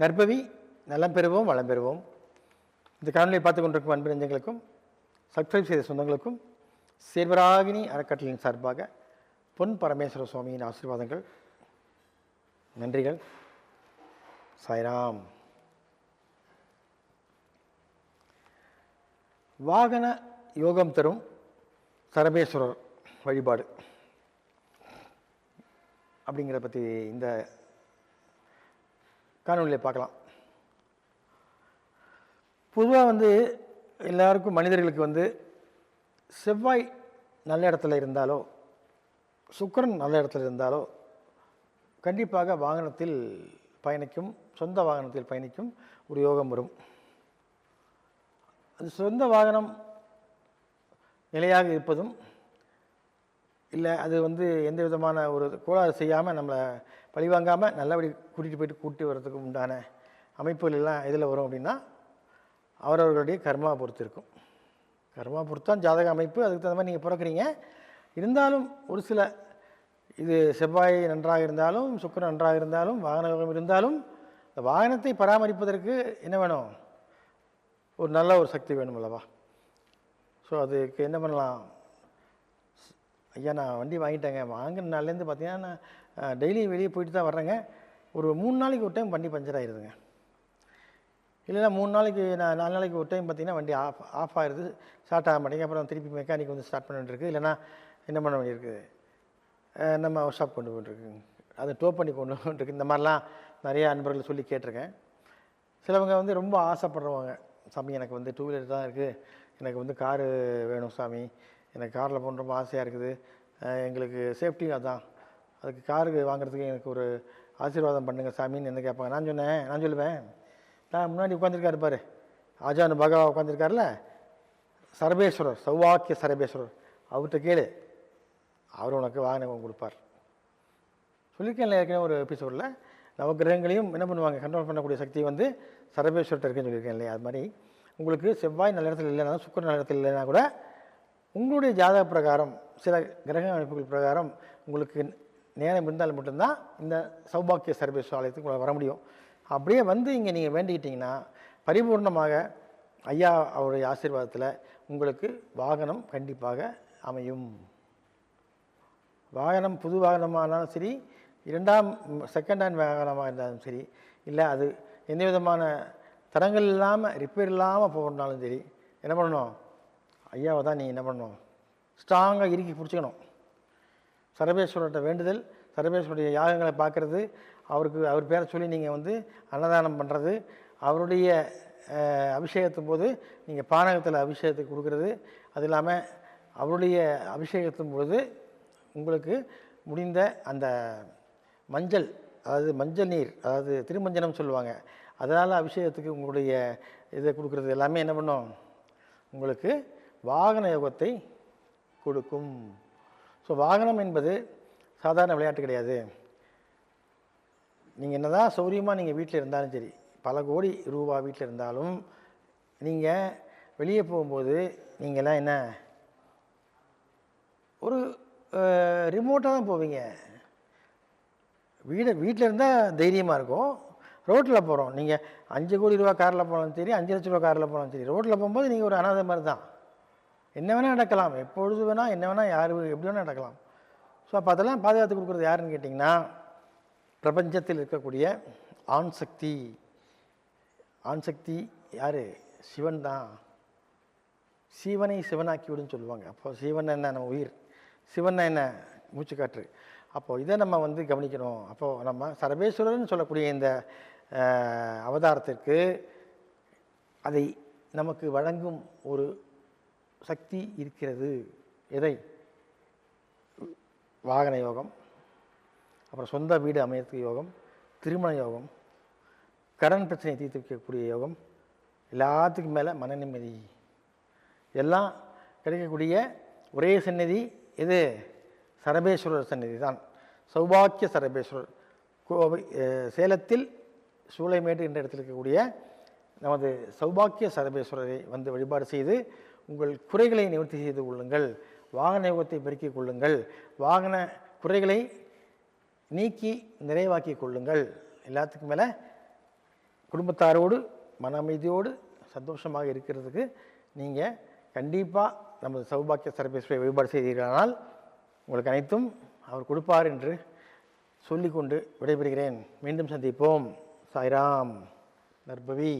நற்பவி நலம் பெறுவோம் வளம் பெறுவோம். இந்த காணொலியை பார்த்து கொண்டிருக்கும் அன்பு நெஞ்சங்களுக்கும் சப்ஸ்கிரைப் செய்த சொந்தங்களுக்கும் சேர்வராகினி அறக்கட்டளையின் சார்பாக பொன் பரமேஸ்வர சுவாமியின் ஆசீர்வாதங்கள் நன்றிகள். சாய்ராம். வாகன யோகம் தரும் சரபேஸ்வரர் வழிபாடு. அப்படிங்கிறத பற்றி இந்த காணொலியை பார்க்கலாம். பொதுவாக வந்து எல்லாருக்கும் மனிதர்களுக்கு வந்து செவ்வாய் நல்ல இடத்துல இருந்தாலோ சுக்கரன் நல்ல இடத்துல இருந்தாலோ கண்டிப்பாக வாகனத்தில் பயணிக்கும் சொந்த வாகனத்தில் பயணிக்கும் ஒரு யோகம் வரும். அது சொந்த வாகனம் நிலையாக இருப்பதும் இல்லை அது வந்து எந்த விதமான ஒரு கோளாறு செய்யாமல் நம்மளை பழிவாங்காமல் நல்லபடி கூட்டிகிட்டு போயிட்டு கூட்டி வர்றதுக்கு உண்டான அமைப்புகளெல்லாம் எதில் வரும் அப்படின்னா அவரவர்களுடைய கர்மா பொறுத்து இருக்கும். கர்மா பொறுத்து தான் ஜாதக அமைப்பு அதுக்கு தகுந்த மாதிரி நீங்கள் பிறக்கிறீங்க. இருந்தாலும் ஒரு சில இது செவ்வாய் நன்றாக இருந்தாலும் சுக்கரம் நன்றாக இருந்தாலும் வாகன யோகம் இருந்தாலும் இந்த வாகனத்தை பராமரிப்பதற்கு என்ன வேணும்? ஒரு நல்ல ஒரு சக்தி வேணும் அல்லவா ஸோ அதுக்கு என்ன பண்ணலாம்? ஐயா நான் வண்டி வாங்கிட்டேங்க. வாங்கின நாள்லேருந்து பார்த்தீங்கன்னா நான் டெய்லி வெளியே போயிட்டு தான் வர்றேங்க. ஒரு மூணு நாளைக்கு ஒரு டைம் வண்டி பஞ்சர் ஆயிடுதுங்க இல்லைன்னா மூணு நாளைக்கு நான் நாலு நாளைக்கு ஒரு டைம் பார்த்தீங்கன்னா வண்டி ஆஃப் ஆஃப் ஆகிடுது ஸ்டார்ட் ஆக மாட்டேங்க அப்புறம் திருப்பி மெக்கானிக் வந்து ஸ்டார்ட் பண்ண வேண்டியிருக்கு. இல்லைன்னா என்ன பண்ண வேண்டியிருக்கு? நம்ம ஒர்க் ஷாப் கொண்டு போயிட்டுருக்குங்க அதை டோ பண்ணி கொண்டு போயிட்டுருக்கு. இந்த மாதிரிலாம் நிறையா அன்பர்கள் சொல்லி கேட்டிருக்கேன். சிலவங்க வந்து ரொம்ப ஆசைப்படுறவங்க. சாமி எனக்கு வந்து டூ வீலர் தான் இருக்குது எனக்கு வந்து காரு வேணும் சாமி. எனக்கு காரில் போகணும் ரொம்ப ஆசையாக இருக்குது. எங்களுக்கு சேஃப்டி அதான். அதுக்கு காருக்கு வாங்குறதுக்கு எனக்கு ஒரு ஆசீர்வாதம் பண்ணுங்கள் சாமின்னு என்ன கேட்பாங்க. நான் சொன்னேன். நான் சொல்லுவேன். நான் முன்னாடி உட்காந்துருக்காரு பாரு. ஆஜானு பகவா உட்காந்துருக்காருல சரபேஸ்வரர் சௌவாக்கிய சரபேஸ்வரர். அவர்கிட்ட கேளு. அவர் உனக்கு வாகனம் கொடுப்பார். சொல்லியிருக்கேன்ல ஏற்கனவே ஒரு எபிசோடில் நவகிரகங்களையும் என்ன பண்ணுவாங்க? கண்ட்ரோல் பண்ணக்கூடிய சக்தி வந்து சரபேஸ்வரர்கிட்ட இருக்குன்னு சொல்லியிருக்கேன் இல்லையா அது மாதிரி. உங்களுக்கு செவ்வாய் நல்ல இடத்துல இல்லைனா சுக்கரன் நல்ல இடத்துல இல்லைனா கூட உங்களுடைய ஜாதக பிரகாரம் சில கிரக அமைப்புகள் பிரகாரம் உங்களுக்கு நேரம் இருந்தால் மட்டும்தான் இந்த சௌபாக்கிய சர்வீஸ் ஆலயத்துக்கு உங்களால் வர முடியும். அப்படியே வந்து இங்கே நீங்கள் வேண்டிக்கிட்டிங்கன்னா பரிபூர்ணமாக ஐயா அவருடைய ஆசீர்வாதத்தில் உங்களுக்கு வாகனம் கண்டிப்பாக அமையும். வாகனம் புது வாகனமானாலும் சரி இரண்டாம் செகண்ட் ஹேண்ட் வாகனமாக இருந்தாலும் சரி இல்லை அது எந்த விதமான தரங்கள் இல்லாமல் ரிப்பேர் இல்லாமல் போகணுன்னாலும் சரி என்ன பண்ணணும்? ஐயாவை தான் நீ என்ன பண்ணணும்? ஸ்ட்ராங்காக இறுக்கி பிடிச்சிக்கணும். சரபேஸ்வரர்கிட்ட வேண்டுதல் சரபேஸ்வருடைய யாகங்களை பார்க்குறது அவருக்கு அவர் பேரை சொல்லி நீங்கள் வந்து அன்னதானம் பண்ணுறது அவருடைய அபிஷேகத்தும் அபிஷேகத்தின் போது நீங்கள் பானகத்தில் அபிஷேகத்துக்கு கொடுக்குறது அது இல்லாமல் அவருடைய அபிஷேகத்தின் பொழுது உங்களுக்கு முடிந்த அந்த மஞ்சள் அதாவது மஞ்சள் நீர் அதாவது திருமஞ்சனம் சொல்லுவாங்க அதனால் அபிஷேகத்துக்கு உங்களுடைய இதை கொடுக்குறது எல்லாமே என்ன பண்ணும்? உங்களுக்கு வாகன யோகத்தை கொடுக்கும். ஸோ வாகனம் என்பது சாதாரண விளையாட்டு கிடையாது. நீங்கள் என்ன தான் சௌரியமாக நீங்கள் வீட்டில் இருந்தாலும் சரி பல கோடி ரூபா வீட்டில் இருந்தாலும் நீங்கள் வெளியே போகும்போது நீங்கள்லாம் என்ன? ஒரு ரிமோட்டாக தான் போவீங்க. வீடு வீட்டில் இருந்தால் தைரியமாக இருக்கும். ரோட்டில் போகிறோம் நீங்கள் அஞ்சு கோடி ரூபா காரில் போனாலும் சரி அஞ்சு லட்ச ரூபா காரில் போனாலும் சரி ரோட்டில் போகும்போது நீங்கள் ஒரு அனாதை மாதிரி தான். என்ன வேணால் நடக்கலாம். எப்பொழுது வேணால் என்ன வேணால் யார் எப்படி வேணால் நடக்கலாம். ஸோ அப்போ அதெல்லாம் பாதுகாத்து கொடுக்குறது யாருன்னு கேட்டிங்கன்னா பிரபஞ்சத்தில் இருக்கக்கூடிய ஆண் சக்தி. ஆண் சக்தி யார்? சிவன் தான். சிவனை சிவனாக்கிவிடுன்னு சொல்லுவாங்க. அப்போ சிவன் என்ன? நம்ம உயிர். சிவன் என்ன? மூச்சுக்காற்று. அப்போது இதை நம்ம வந்து கவனிக்கணும். அப்போது நம்ம சர்வேஸ்வரர்னு சொல்லக்கூடிய இந்த அவதாரத்திற்கு அதை நமக்கு வழங்கும் ஒரு சக்தி இருக்கிறது. எதை? வாகன யோகம் அப்புறம் சொந்த வீடு அமையத்துக்கு யோகம் திருமண யோகம் கடன் பிரச்சனையை தீர்த்து வைக்கக்கூடிய யோகம் எல்லாத்துக்கும் மேலே மன நிம்மதி. எல்லாம் கிடைக்கக்கூடிய ஒரே சந்நிதி இது சரபேஸ்வரர் சந்நிதி தான். சௌபாக்கிய சரபேஸ்வரர். கோவை சேலத்தில் சூளைமேடு என்ற இடத்தில் இருக்கக்கூடிய நமது சௌபாக்கிய சரபேஸ்வரரை வந்து வழிபாடு செய்து உங்கள் குறைகளை நிவர்த்தி செய்து கொள்ளுங்கள். வாகன யோகத்தை பெருக்கிக் கொள்ளுங்கள். வாகன குறைகளை நீக்கி நிறைவாக்கி கொள்ளுங்கள். எல்லாத்துக்கும் மேலே குடும்பத்தாரோடு மன அமைதியோடு சந்தோஷமாக இருக்கிறதுக்கு நீங்கள் கண்டிப்பாக நமது சௌபாக்கிய சரபேஸ்வரை வழிபாடு செய்தீர்களானால் உங்களுக்கு அனைத்தும் அவர் கொடுப்பார் என்று சொல்லிக்கொண்டு விடைபெறுகிறேன். மீண்டும் சந்திப்போம். சாய்ராம். நற்பவி.